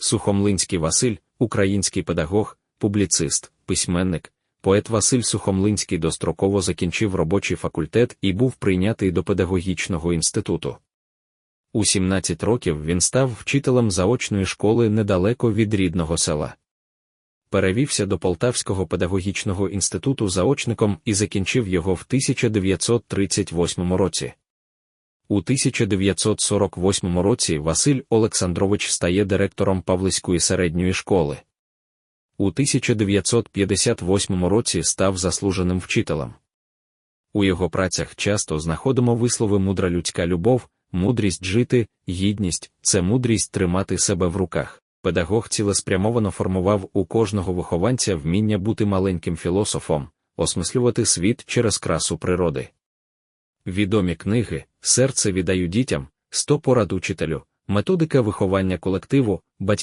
Сухомлинський Василь, український педагог, публіцист, письменник, поет Василь Сухомлинський достроково закінчив робочий факультет і був прийнятий до педагогічного інституту. У 17 років він став вчителем заочної школи недалеко від рідного села. Перевівся до Полтавського педагогічного інституту заочником і закінчив його в 1938 році. У 1948 році Василь Олександрович стає директором Павлиської середньої школи. У 1958 році став заслуженим вчителем. У його працях часто знаходимо вислови мудра людська любов, мудрість жити, гідність це мудрість тримати себе в руках. Педагог цілеспрямовано формував у кожного вихованця вміння бути маленьким філософом, осмислювати світ через красу природи. Відомі книги Серце віддаю дітям, сто порад учителю, методика виховання колективу, батьків.